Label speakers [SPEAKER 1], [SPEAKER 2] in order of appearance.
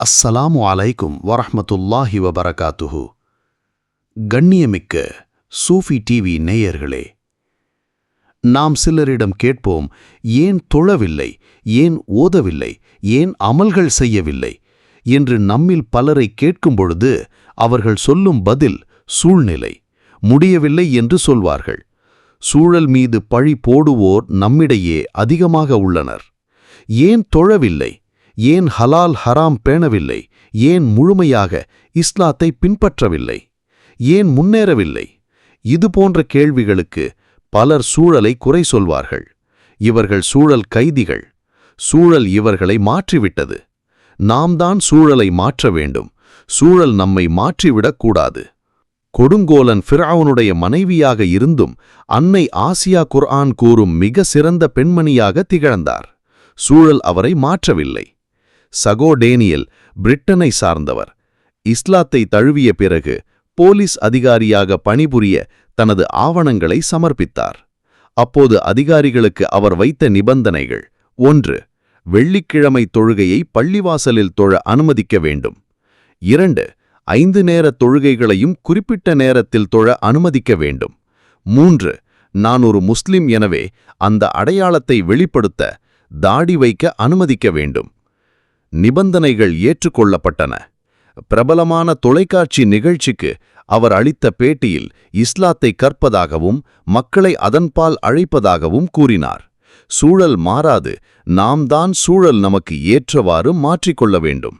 [SPEAKER 1] அஸ்ஸலாமு அலைக்கும் வரஹ்மத்துல்லாஹி வபரகாத்துஹு. கண்ணியமிக்க சூஃபி டிவி நேயர்களே நாம் சிலரிடம் கேட்போம் ஏன் தொழவில்லை? ஏன் ஓதவில்லை? ஏன் அமல்கள் செய்யவில்லை? என்று நம்மில் பலரை கேட்கும் பொழுது அவர்கள் சொல்லும் பதில் சூழ்நிலை. முடியவில்லை என்று சொல்வார்கள். சூழல் மீது பழி போடுவோர் நம்மிடையே அதிகமாக உள்ளனர். ஏன் தொழவில்லை? ஏன் ஹலால் ஹராம் பேணவில்லை? ஏன் முழுமையாக இஸ்லாத்தை பின்பற்றவில்லை? ஏன் முன்னேறவில்லை? இது போன்ற கேள்விகளுக்கு பலர் சூழலை குறை சொல்வார்கள். இவர்கள் சூழல் கைதிகள். சூழல் இவர்களை மாற்றிவிட்டது. நாம் தான் சூழலை மாற்ற வேண்டும். சூழல் நம்மை மாற்றிவிடக் கூடாது. கொடுங்கோலன் ஃபிராவனுடைய மனைவியாக இருந்தும் அன்னை ஆசியா குர்ஆன் கூறும் மிக சிறந்த பெண்மணியாக திகழ்ந்தார். சூழல் அவரை மாற்றவில்லை. சகோ டேனியல் பிரிட்டனை சார்ந்தவர். இஸ்லாத்தை தழுவிய பிறகு போலீஸ் அதிகாரியாக பணிபுரிய தனது ஆவணங்களை சமர்ப்பித்தார். அப்போது அதிகாரிகளுக்கு அவர் வைத்த நிபந்தனைகள் ஒன்று வெள்ளிக்கிழமை தொழுகையை பள்ளிவாசலில் தொழ அனுமதிக்க வேண்டும். இரண்டு ஐந்து நேர தொழுகைகளையும் குறிப்பிட்ட நேரத்தில் தொழ அனுமதிக்க வேண்டும். மூன்று நான் ஒரு முஸ்லிம் எனவே அந்த அடையாளத்தை வெளிப்படுத்த தாடி வைக்க அனுமதிக்க வேண்டும். நிபந்தனைகள் ஏற்றுக்கொள்ளப்பட்டன. பிரபலமான தொலைக்காட்சி நிகழ்ச்சிக்கு அவர் அளித்த பேட்டியில் இஸ்லாத்தை கற்பதாகவும் மக்களை அதன்பால் அழைப்பதாகவும் கூறினார். சூழல் மாறாது நாம் தான் சூழல் நமக்கு ஏற்றவாறு மாற்றிக்கொள்ள வேண்டும்.